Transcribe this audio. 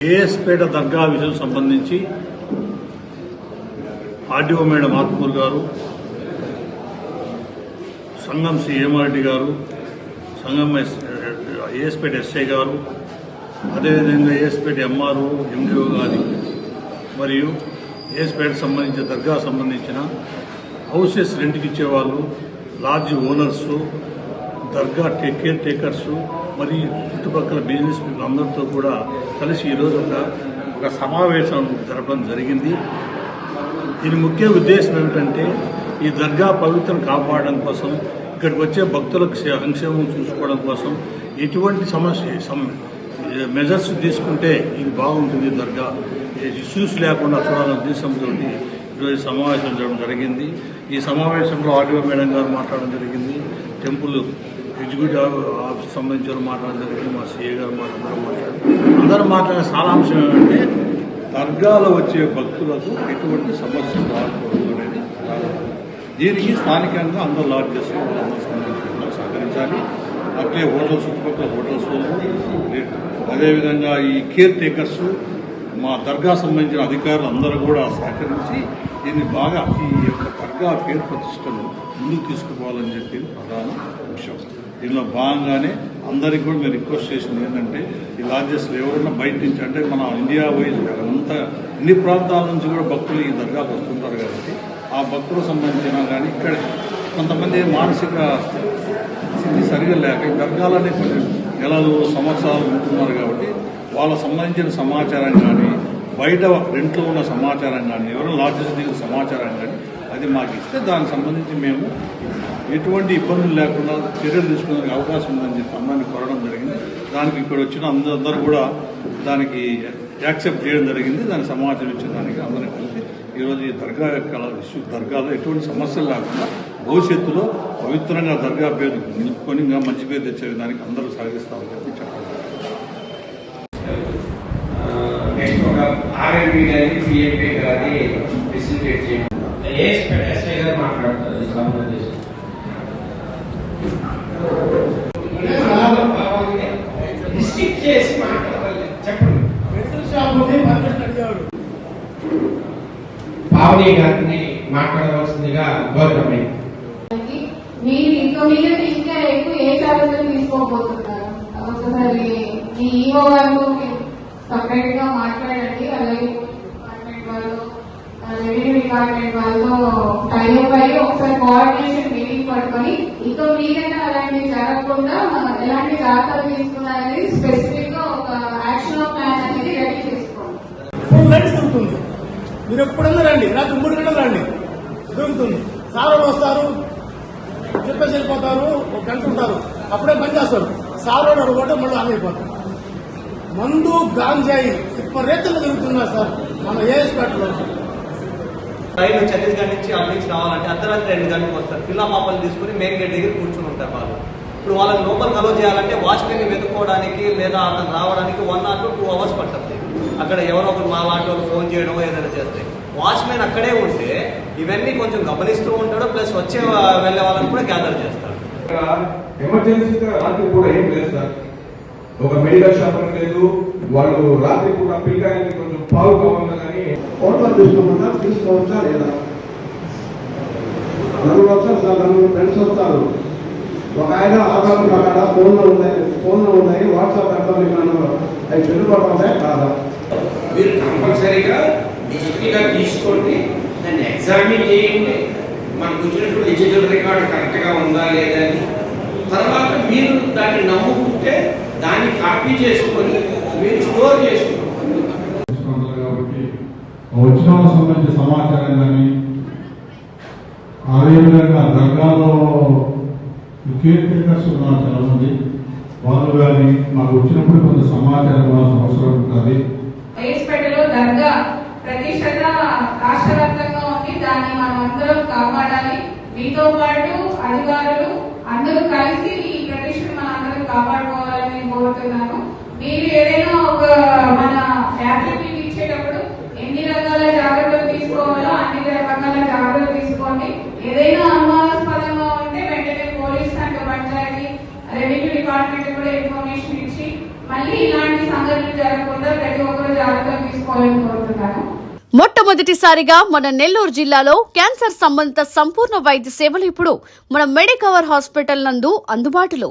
ఏఎస్పేట దర్గా విషయం సంబంధించి RDO madam ఆత్మూర్ గారు సంఘం శ్రీ గారు సంఘం ఎస్ ఏఎస్పేట ఎస్ఐ గారు అదేవిధంగా ఏఎస్పేట ఎంఆర్ఓ ఎండిఓ గారి మరియు ఏఎస్పేట సంబంధించిన దర్గా సంబంధించిన హౌసెస్ రెంట్కి ఇచ్చేవాళ్ళు లాడ్జ్ ఓనర్సు దర్గా టేక్ కేర్ టేకర్స్ మరియు చుట్టుపక్కల బిజినెస్ పీపుల్ అందరితో కూడా కలిసి ఈరోజు ఒక ఒక సమావేశం జరపడం జరిగింది. దీని ముఖ్య ఉద్దేశం ఏమిటంటే ఈ దర్గా పవిత్రను కాపాడడం కోసం ఇక్కడికి వచ్చే భక్తులకు సంక్షేమం చూసుకోవడం కోసం ఎటువంటి సమస్య మెజర్స్ తీసుకుంటే ఇది బాగుంటుంది దర్గా. ఇష్యూస్ లేకుండా చూడాలనే ఉద్దేశంతో ఈరోజు సమావేశం జరగడం జరిగింది. ఈ సమావేశంలో ఆర్డీఓ మేడం గారు మాట్లాడడం జరిగింది. టెంపుల్ ఎగ్జిక్యూటివ్ ఆఫీస్ సంబంధించిన మాట్లాడడం జరిగింది. మా సీఏ గారు మాట్లాడడం మాట్లాడారు అందరూ మాట్లాడే సారాంశం ఏమంటే దర్గాలో వచ్చే భక్తులకు ఎటువంటి సమస్యలు రాకూడదు అనేది దీనికి స్థానికంగా అందరూ లాడ్ చేసుకోవాలి సంబంధించిన సహకరించాలి. అట్లే హోటల్ చుట్టుపక్కల హోటల్స్ అదేవిధంగా ఈ కేర్ టేకర్స్ మా దర్గా సంబంధించిన అధికారులు అందరూ కూడా సహకరించి దీన్ని బాగా ఈ యొక్క దర్గా పేరు ప్రతిష్టను ముందుకు తీసుకుపోవాలని చెప్పి ప్రధాన విషయం దీనిలో భాగంగానే అందరికీ కూడా మేము రిక్వెస్ట్ చేసింది ఏంటంటే ఈ లాడ్జెస్లో ఎవరైనా బయట నుంచి అంటే మన ఇండియా వైజ్ అంతా అన్ని ప్రాంతాల నుంచి కూడా భక్తులు ఈ దర్గాకు వస్తుంటారు కాబట్టి ఆ భక్తులకు సంబంధించిన కానీ ఇక్కడ కొంతమంది మానసిక స్థితి సరిగా లేక ఈ దర్గాలనే కొన్ని నెలలు సంవత్సరాలు ఉంటున్నారు కాబట్టి వాళ్ళకు సంబంధించిన సమాచారం కానీ బయట రెంట్లో ఉన్న సమాచారం కానీ ఎవరైనా లార్జెస్ దిగిన సమాచారం కానీ అది మాకు ఇస్తే దానికి సంబంధించి మేము ఎటువంటి ఇబ్బందులు లేకుండా చర్యలు తీసుకునే అవకాశం ఉందని చెప్పి అందరినీ కోరడం జరిగింది. దానికి ఇక్కడ వచ్చిన అందరూ కూడా దానికి యాక్సెప్ట్ చేయడం జరిగింది. దాని సమాచారం ఇచ్చిన దానికి అందరినీ కలిసి ఈరోజు ఈ దర్గా యొక్క ఇష్యూ దర్గాలో ఎటువంటి సమస్యలు లేకుండా భవిష్యత్తులో పవిత్రంగా దర్గా పేరు నిలుపుకొని ఇంకా మంచి పేరు తెచ్చే విధానికి అందరూ సాగిస్తామని చెప్పి చెప్పాలి. ఆర్ఎంపీ కానీ పిఎంపీ ఫెసిలిటేట్ చేయండి ఏఎస్పీ ఎస్ఐ గారు మాట్లాడతారు? ఈ సభలో డిస్ట్రిక్ట్ చేసి మాట్లాడాలి. చెప్పండి. పావని గారిని మాట్లాడవలసిందిగా గౌరవమే మీరు ఇంకా ఇంకా ఎక్కువ ఏ చార్జెస్ తీసుకోబోతున్నారు. ఒకసారి మీ ఈవో గారు సపరేట్గా మాట్లాడండి. అలాగే డిపార్ట్మెంట్ వాళ్ళతో టైప్ అయ్యి ఒకసారి కోఆర్డినేషన్ మీటింగ్ పట్టుకొని ఇంకా మీదైనా అలాంటివి జరగకుండా ఎలాంటి జాగ్రత్తలు తీసుకున్నారనేది స్పెసిఫిక్గా ఒక యాక్షన్ ప్లాన్ అనేది రెడీ చేసుకోండి. దొరుకుతుంది. మీరు ఎప్పుడన్నా రండి. రాత్రి మూడు గంటలు రండి. దొరుకుతుంది. సార్ వాళ్ళు వస్తారు. చెప్పేసి వెళ్ళిపోతారు. ఒక గంట ఉంటారు. అప్పుడే పని చేస్తారు. సార్ వాళ్ళు అనుకుంటే మళ్ళీ ఆన్ అయిపోతారు. మందు గాంజాయి విపరీతంగా దొరుకుతున్నారు సార్? మన ఏఎస్పేటలో రైలు ఛత్తీస్గఢ్ నుంచి అక్కడి నుంచి రావాలంటే అర్ధరాత్రి రెండు గంటలకు వస్తారు. పిల్ల పాపలు తీసుకుని మెయిన్ గేట్ దగ్గర కూర్చుని ఉంటారు వాళ్ళు. ఇప్పుడు వాళ్ళని లోపల కలవ చేయాలంటే వాచ్మెన్ వెతుక్కోవడానికి లేదా అతను రావడానికి వన్ ఆర్ టూ అవర్స్ పట్టద్ది. అక్కడ ఎవరో ఒకరు మా లాంటి వాళ్ళు ఫోన్ చేయడం ఏదైనా చేస్తే. వాచ్మెన్ అక్కడే ఉంటే ఇవన్నీ కొంచెం గమనిస్తూ ఉంటాడు ప్లస్ వచ్చే వెళ్ళే వాళ్ళని కూడా గ్యాదర్ చేస్తాడు. ఎమర్జెన్సీ కూడా ఏం లేదు సార్. ఒక మెడికల్ షాప్ లేదు. వాళ్ళు రాత్రి కూడా పిల్లకాయలకి కొంచెం పాలు కావాలి కానీ ఫోటోలు తీసుకోమన్నా తీసుకోవచ్చా లేదా? నలుగురు వస్తారు సార్ నలుగురు ఫ్రెండ్స్ వస్తారు ఒక ఆయన ఆధార్ ప్రకారం ఫోన్లో ఉన్నాయి ఫోన్లో ఉన్నాయి వాట్సాప్ అకౌంట్ మనం అవి చెల్లుబాటు కాదా? మీరు కంపల్సరీగా డిజిటల్గా తీసుకోండి దాన్ని ఎగ్జామిన్ చేయండి. మనకు వచ్చినటువంటి డిజిటల్ రికార్డు కరెక్ట్గా ఉందా లేదా అని. తర్వాత మీరు దాన్ని నమ్ముకుంటే దాన్ని కాపీ చేసుకొని మీరు స్టోర్ చేసుకోండి కాబట్టి వచ్చిన సంబంధించిన సమాచారం కానీ అదేవిధంగా దర్గాలో కేర్ టేకర్స్ ఉన్నారు చాలా మంది. వాళ్ళు కానీ మాకు వచ్చినప్పుడు కొంత సమాచారం అవసరం ఉంటుంది. దర్గా ప్రతిష్టత రాష్ట్ర వ్యాప్తంగా ఉంది. దాన్ని మనం అందరం కాపాడాలి. మీతో పాటు అధికారులు అందరూ కలిసి ఈ ప్రతిష్టను మనం అందరం కాపాడుకోవాలని నేను కోరుతున్నాను మీరు ఏదైనా ఒక మన యాత్రికులకు ఇచ్చేటప్పుడు ఎన్ని రకాల జాగ్రత్తలు తీసుకోవాలో అన్ని రకాల జాగ్రత్తలు తీసుకోండి. ఏదైనా అనుమానాస్పదంగా ఉంటే వెంటనే పోలీస్ అంటే పంచాయతీ రెవెన్యూ డిపార్ట్మెంట్ కూడా ఇన్ఫర్మేషన్ ఇచ్చి మళ్ళీ ఇలాంటి సంఘటనలు జరగకుండా ప్రతి ఒక్కరు జాగ్రత్తలు తీసుకోవాలని కోరుతున్నాను. మొట్టమొదటిసారిగా మన నెల్లూరు జిల్లాలో క్యాన్సర్ సంబంధిత సంపూర్ణ వైద్య సేవలు ఇప్పుడు మన మెడికవర్ హాస్పిటల్ నందు అందుబాటులో.